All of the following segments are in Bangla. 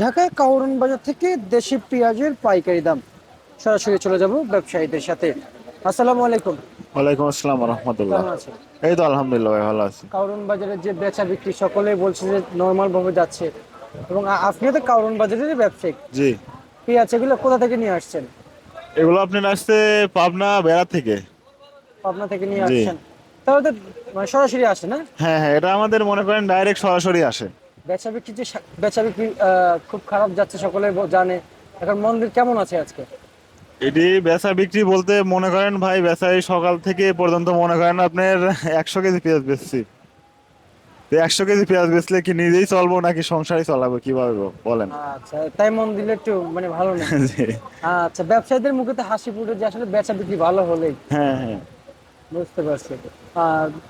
ঢাকা কাউরন বাজার থেকে দেশি পেঁয়াজের পাইকারি দাম। সরাসরি চলে যাব ব্যবসায়ীদের সাথে। আসসালামু আলাইকুম। ওয়ালাইকুম আসসালাম রহমতুল্লাহ। এই তো আলহামদুলিল্লাহ ভাই ভালো আছি। কাউরন বাজারের যে বেচা বিক্রি সকলেই বলছে যে নর্মাল ভাবে যাচ্ছে। এবং আপনি তো কাউরন বাজারের ব্যবসায়িক। জি। পেঁয়াজ এগুলো কোথা থেকে নিয়ে আসছেন? এগুলো আপনার আসছে পাবনা বেড়া থেকে। পাবনা থেকে নিয়ে আসছেন। তাহলে তো মানে সরাসরি আসে না? হ্যাঁ হ্যাঁ এটা আমাদের মনে করেন ডাইরেক্ট সরাসরি আসে। বেচা বিক্রি যে বেচা বিক্রি খুব খারাপ যাচ্ছে সকলে জানে। এখন মন্দির কেমন আছে আজকে? এটি বেচা বিক্রি বলতে মনে করেন ভাই বেচা সকাল থেকে পর্যন্ত মনে করেন আপনার একশো কেজি পেঁয়াজ বেচছি। তো একশো কেজি পেঁয়াজ বেচলে কি নিজেই চলবো নাকি সংসারই চলাবো কীভাবে? বলেন? আচ্ছা তাই মন দিলে একটু মানে ভালো না? আচ্ছা ব্যবসায়ীদের মুখে তো হাসি ফুটে যে আসলে বেচা বিক্রি ভালো হলেই। হ্যাঁ হ্যাঁ। বুঝতে পারছি।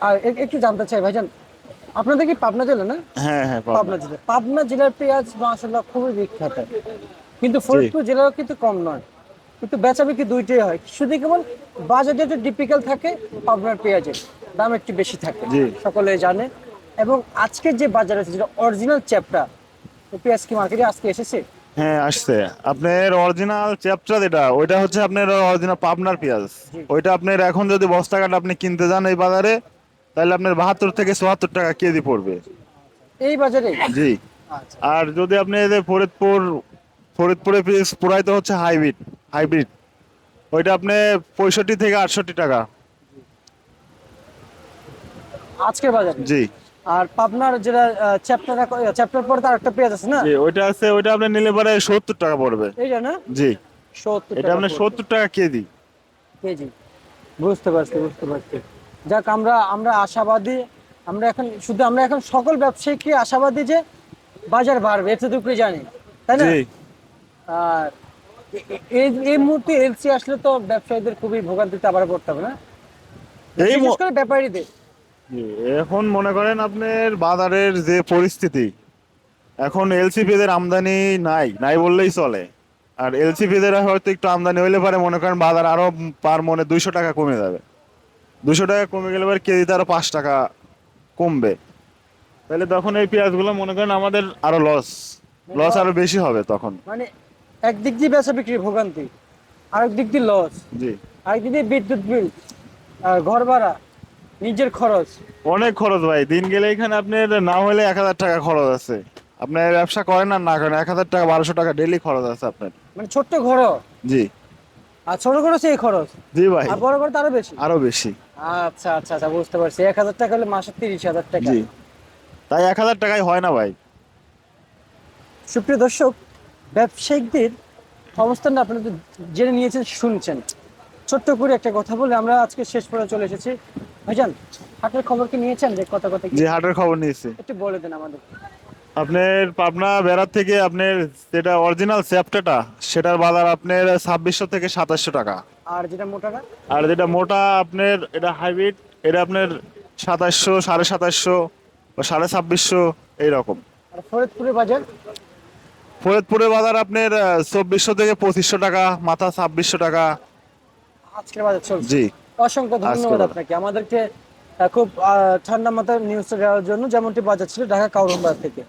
আর একটু জানতে চাই ভাইজান আপনাদের কি পাবনা জেলা না? হ্যাঁ হ্যাঁ পাবনা। জেলা। পাবনা জেলার পেঁয়াজ মাসাল্লাহ খুবই বিখ্যাত। কিন্তু ফরিদপুর জেলাও কিন্তু কম নয়। কিন্তু বেচা বিক্রি দুইটাই হয়। শুধু কেবল বাজারটা একটু ডিপিক্যাল থাকে পাবনার পেঁয়াজের দাম একটু বেশি থাকে। সকলে জানে। এবং আজকের যে বাজার আছে যেটা অরিজিনাল চ্যাপটা পেঁয়াজ কি মার্কেটে আজকে এসেছে? হ্যাঁ আসছে। আপনার অরিজিনাল চ্যাপটা যেটা ওইটা হচ্ছে আপনার অরিজিনাল পাবনার পেঁয়াজ। ওইটা আপনার এখন যদি বস্তা কাটা আপনি কিনতে যান এই বাজারে তাহলে আপনার বাহাত্তর থেকে চুয়াত্তর টাকা কেজি পড়বে। এই বাজারে? জি। আচ্ছা। আর যদি আপনি এই যে ফরিদপুর ফরিদপুরে পিস পুরাই তো হচ্ছে হাইব্রিড হাইব্রিড। ওইটা আপনি পঁয়ষট্টি থেকে আটষট্টি টাকা। আজকের বাজারে? জি। আর পাবনার যেটা চ্যাপ্টার চ্যাপ্টার পরে তার একটা পেঁয়াজ আছে না? জি ওইটা আছে ওইটা আপনি নিলে পরে সত্তর টাকা পড়বে। এইটা না? জি। সত্তর এটা আপনার সত্তর টাকা কেজি। কেজি। বুঝতে পারছি বুঝতে পারছি। যাক আমরা আমরা আশাবাদী আমরা এখন শুধু আমরা এখন সকল ব্যবসায়ীকে আশাবাদী যে বাজার বাড়বে এতটুকুই জানি তাই না? আর এই এই মুহূর্তে এলসি আসলে তো ব্যবসায়ীদের খুবই ভোগান্তিতে আবার পড়তে হবে না? এই করে ব্যাপারীদের। এখন মনে করেন আপনার বাজারের যে পরিস্থিতি এখন এলসিপিদের আমদানি নাই নাই বললেই চলে। আর এলসিপিদের হয়তো একটু আমদানি হইলে পারে মনে করেন বাজার আরও পার মনে দুইশো টাকা কমে যাবে। দুশো টাকা কমে গেলে এবার কেজিতে আরও পাঁচ টাকা কমবে। তাহলে তখন এই পেঁয়াজগুলো মনে করেন আমাদের আরও লস লস আরও বেশি হবে তখন। মানে একদিক দিয়ে বেচা বিক্রি ভোগান্তি আরেক দিক দিয়ে লস জি। আরেক দিক দিয়ে বিদ্যুৎ বিল আর ঘর ভাড়া নিজের খরচ। অনেক খরচ ভাই দিন গেলে এখানে আপনার না হলে এক হাজার টাকা খরচ আছে। আপনার ব্যবসা করেন আর না করেন এক হাজার টাকা বারোশো টাকা ডেলি খরচ আছে আপনার। মানে ছোট্ট ঘর জি। আর ছোট খরচ। জি ভাই। আর বড় আরও বেশি। আরও বেশি। আচ্ছা আচ্ছা আচ্ছা বুঝতে পারছি। এক হাজার টাকা হলে মাসে তিরিশ হাজার টাকা। জি। তাই এক হাজার টাকায় হয় না ভাই। সুপ্রিয় দর্শক ব্যবসায়িকদের অবস্থানটা আপনারা জেনে নিয়েছেন শুনছেন। ছোট্ট করে একটা কথা বলে আমরা আজকে শেষ পর্যন্ত চলে এসেছি। ভাইজান হাটের খবর কি নিয়েছেন? যে কথা কথা যে হাটের খবর নিয়েছে। একটু বলে দেন আমাদের। আপনার পাবনা বেড়ার থেকে আপনার যেটা অরিজিনাল চ্যাপ্টাটা সেটার বাজার আপনার ছাব্বিশশো থেকে সাতাশশো টাকা। আর যেটা মোটাটা আর যেটা মোটা আপনার এটা হাইব্রিড এটা আপনার সাতাশশো সাড়ে সাতাশশো বা সাড়ে ছাব্বিশশো এইরকম। ফরিদপুরের বাজার? ফরিদপুরের বাজার আপনার চব্বিশশো থেকে পঁচিশশো টাকা মাথা ছাব্বিশশো টাকা। আজকের বাজার চলছে। জি। অসংখ্য ধন্যবাদ আপনাকে। আমাদেরকে খুব ঠান্ডা মাথায় নিউজটা দেওয়ার জন্য যেমনটি বাজার ছিল ঢাকা কাউরন বাজার থেকে।